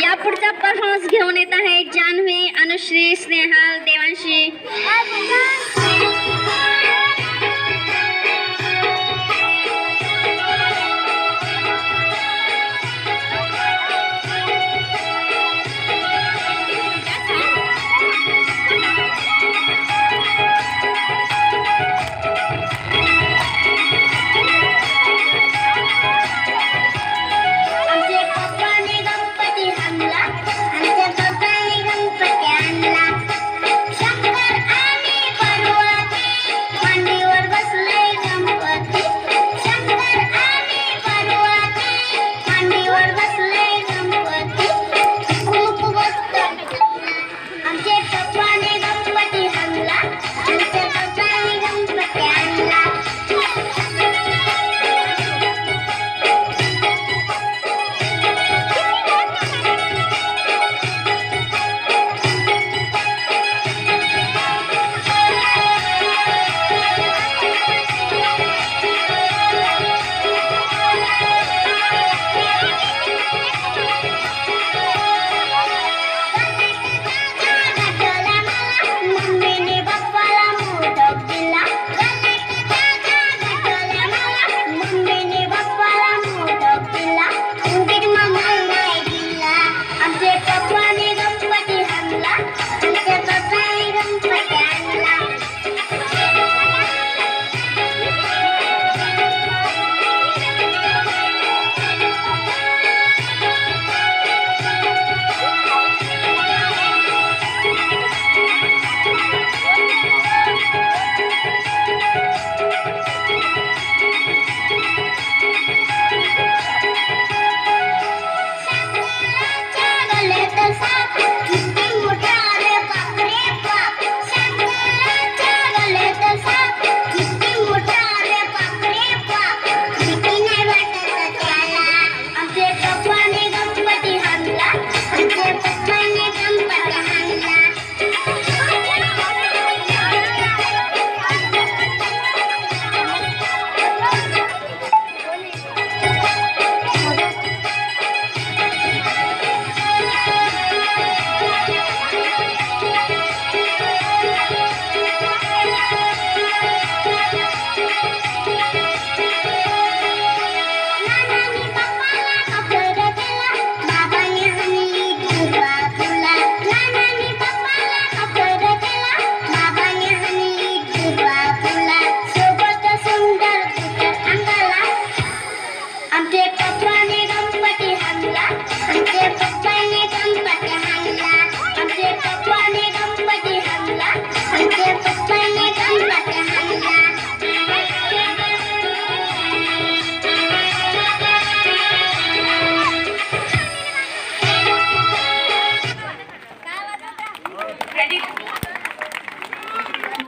या पुढचा परफॉर्मन्स घेऊन येत आहे जान्हवी अनुश्री स्नेहाल देवांशी.